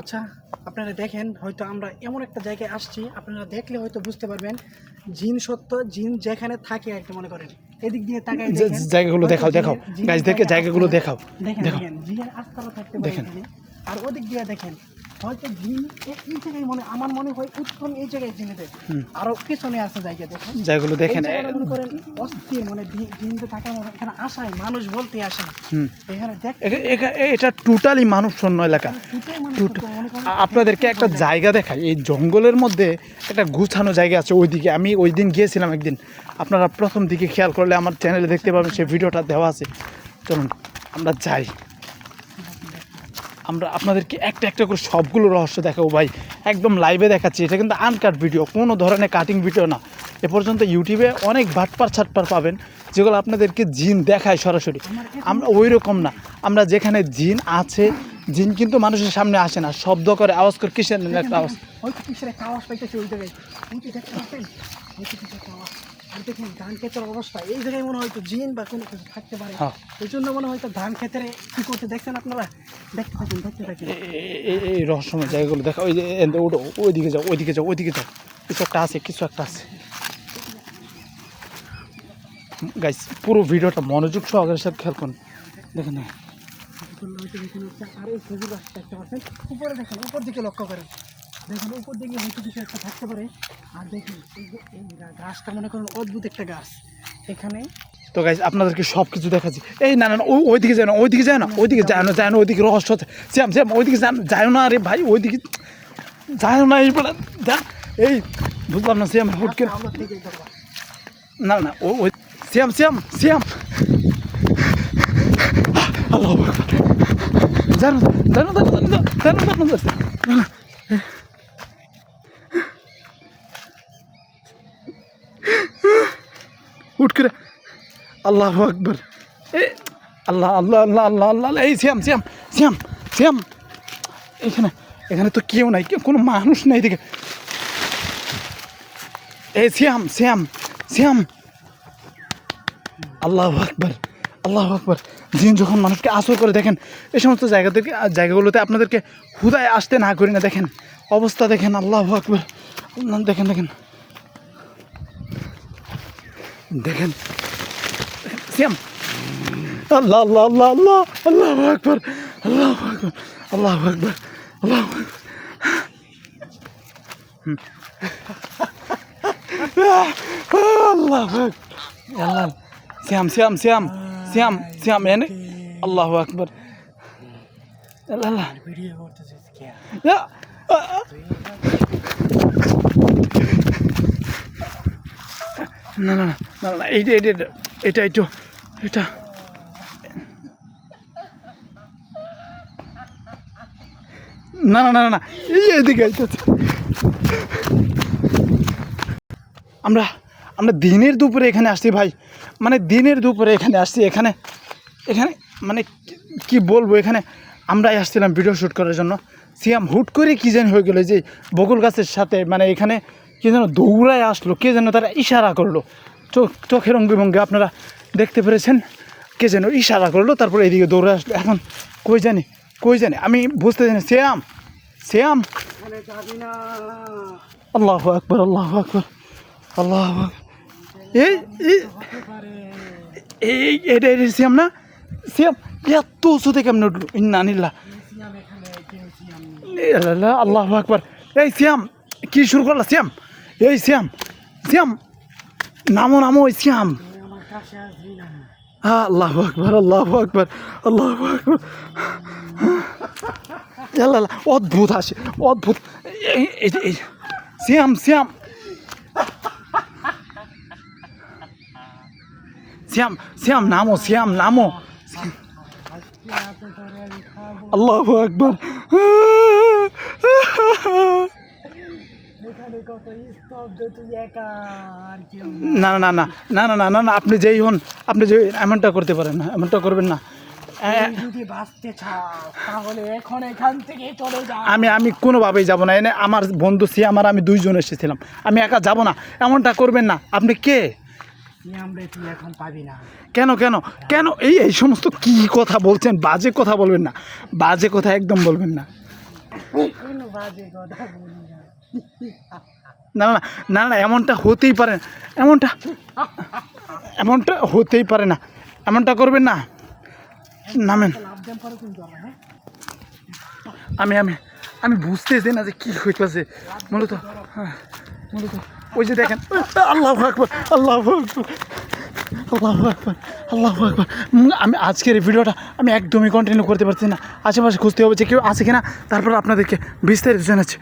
আচ্ছা আপনারা দেখেন হয়তো আমরা এমন একটা জায়গায় আসছি আপনারা দেখলে হয়তো বুঝতে পারবেন জিন সত্য জিন যেখানে থাকে আর কি মনে করেন। এদিক দিয়ে তাকায় জায়গাগুলো দেখাও, দেখাও। জিনের দেখে জায়গাগুলো দেখাও, দেখেন জিনের থাকতে পারে দেখেন। আর ওদিক দিয়ে দেখেন হয়তো জিন এই জায়গায় মনে আমার মনে হয় উত্তম এই জায়গায় হুম। আরও পেছনে আছে জায়গা দেখেন জায়গাগুলো দেখেন মনে করেন অস্থির মানে জি- থাকার মতো এখানে আসায় মানুষ বলতে আসে না। এখানে দেখ এটা টোটালি মানুষ শূন্য এলাকা। আপনাদেরকে একটা জায়গা দেখাই। এই জঙ্গলের মধ্যে একটা গুছানো জায়গা আছে ওইদিকে। আমি ওই দিন গিয়েছিলাম একদিন। আপনারা প্রথম দিকে খেয়াল করলে আমার চ্যানেলে দেখতে পাবেন সেই ভিডিওটা দেওয়া আছে। চলুন আমরা যাই। আমরা আপনাদেরকে একটা একটা করে সবগুলো রহস্য দেখাবো ভাই। একদম লাইভে দেখাচ্ছি। এটা কিন্তু আনকাট ভিডিও কোনো ধরনের কাটিং ভিডিও না। এ পর্যন্ত ইউটিউবে অনেক ভাটপার ছাটপার পাবেন, যেগুলো আপনাদেরকে জিন দেখায় সরাসরি। আমরা ওই রকম না। আমরা যেখানে জিন আছে, জিন কিন্তু মানুষের সামনে আসে না। শব্দ করে, আওয়াজ করে, কিসের একটা আওয়াজ? আর দেখেন ধান ক্ষেতের অবস্থা। এই জায়গায় মনে হয় তো জিন বা কোনো কিছু থাকতে পারে। হ্যাঁ। এই জন্য মনে হয় তো ধান ক্ষেতের কি করতে দেখছেন আপনারা? দেখতে থাকেন দেখতে থাকেন। এই রহস্যময় জায়গাগুলো দেখা ওই যে ওটা ওইদিকে যাও ওইদিকে যাও ওইদিকে যাও। কিছু একটা আছে কিছু একটা আছে। গাইস পুরো ভিডিওটা মনোযোগ সহকারে সাথে খেয়াল করুন। দেখেন আর এই খেজুর গাছ দেখতে পাচ্ছেন উপরে দেখেন উপর দিকে লক্ষ্য করেন। দেখেন উপর দিকে হয়তো কিছু একটা থাকতে পারে আর দেখেন এই গাছটা মনে করেন অদ্ভুত একটা গাছ এখানে তো গাইজ আপনাদেরকে সব কিছু দেখাচ্ছি এই না না ওই ওইদিকে যায় না ওইদিকে যায় না ওইদিকে যায় না যায় না ওইদিকে রহস্য আছে শ্যাম শ্যাম ওইদিকে যায় না যায় না আরে ভাই ওইদিকে যায় না এই বলে যা এই বুঝলাম না শ্যাম হুট দেখো না না ও ওই শ্যাম শ্যাম শ্যাম আল্লাহ জানো জানো জানো জানো জানো জানো উঠ করে, আল্লাহ আকবর। এ, আল্লাহ আল্লাহ আল্লাহ আল্লাহ আল্লাহ। এই শ্যাম শ্যাম শ্যাম শ্যাম। এখানে এখানে তো কেউ নাই কোনো মানুষ নাই দেখে। এই শ্যাম শ্যাম শ্যাম। আল্লাহ আকবর আল্লাহ আকবর। জিন যখন মানুষকে আসর করে দেখেন এই সমস্ত জায়গা থেকে জায়গাগুলোতে আপনাদেরকে হুদায় আসতে না করি না, দেখেন, অবস্থা দেখেন, আল্লাহ আকবর। দেখেন দেখেন। দেখেন শ্যাম আল্লাহ আল্লাহ আল্লাহ আল্লাহ আল্লাহ আকবর আল্লাহ আকবর আল্লাহ আকবর আল্লাহ আকবর আল্লাহ আকবর আল্লাহ শ্যাম শ্যাম শ্যাম শ্যাম শ্যাম এনে আল্লাহ আকবর আল্লাহ আল্লাহ ভিডিও করতেছে কে ইয়া, আ, আ। না না না না না এইটা এইটা, এটা একটু এটা। না না না না এই এদিকে আমরা আমরা দিনের দুপুরে এখানে আসছি ভাই। মানে দিনের দুপুরে এখানে আসছি এখানে এখানে মানে কি- বলব এখানে আমরাই আসছিলাম ভিডিও শ্যুট করার জন্য। সিয়াম হুট করে কী যেন হয়ে গেলো যে বকুল গাছের সাথে মানে এখানে কে যেন দৌড়ায় আসলো কে যেন তারা ইশারা করল। চোখের অঙ্গি ভঙ্গি আপনারা দেখতে পেরেছেন। কে যেন ইশারা করল, তারপর এদিকে দৌড়ে আসলো। এখন কই জানি কই জানি? আমি বুঝতে জানি শ্যাম শ্যাম। আল্লাহ আকবর আল্লাহ আকবর আল্লাহ আকবর। এই এই এটা এটা শ্যাম না? শ্যাম, এত উঁচুতে কেমন উঠল? সিয়াম আল্লাহ আকবর। এই শ্যাম, কি শুরু করলা শ্যাম? এই শ্যাম শ্যাম নামো নামো, ইসলাম। হ্যাঁ আল্লাহ আকবর আল্লাহ আকবর আল্লাহ আকবর। অদ্ভুত আসে অদ্ভুত। শ্যাম শ্যাম শ্যাম শ্যাম নামো শ্যাম নামো। আল্লাহ আকবর। না না না না না না না না আপনি যেই হন আপনি যে এমনটা করতে পারেন না এমনটা করবেন না। যদি বাঁচতে তাহলে এখন এখান থেকে চলে আমি আমি কোনোভাবেই যাব না। এনে আমার বন্ধু সে আমার আমি দুইজন এসেছিলাম। আমি একা যাব না। এমনটা করবেন না। আপনি কে? কেন কেন? কেন? এই এই সমস্ত কি কথা বলছেন? বাজে কথা বলবেন না। বাজে কথা একদম বলবেন না। বাজে কথা না না না না এমনটা হতেই পারে না। এমনটা এমনটা হতেই পারে না। এমনটা করবেন না। নামেন। আমি আমি আমি বুঝতেছি না যে কী হইতেছে। মূলত হ্যাঁ, মূলত ওই যে দেখেন। আল্লাহ আল্লাহ আল্লাহ আকবর আল্লাহ আকবর। আমি আজকের এই ভিডিওটা আমি একদমই কন্টিনিউ করতে পারছি না। আশেপাশে খুঁজতে হবে যে কেউ আছে কিনা, তারপর আপনাদেরকে বিস্তারিত জানাচ্ছি।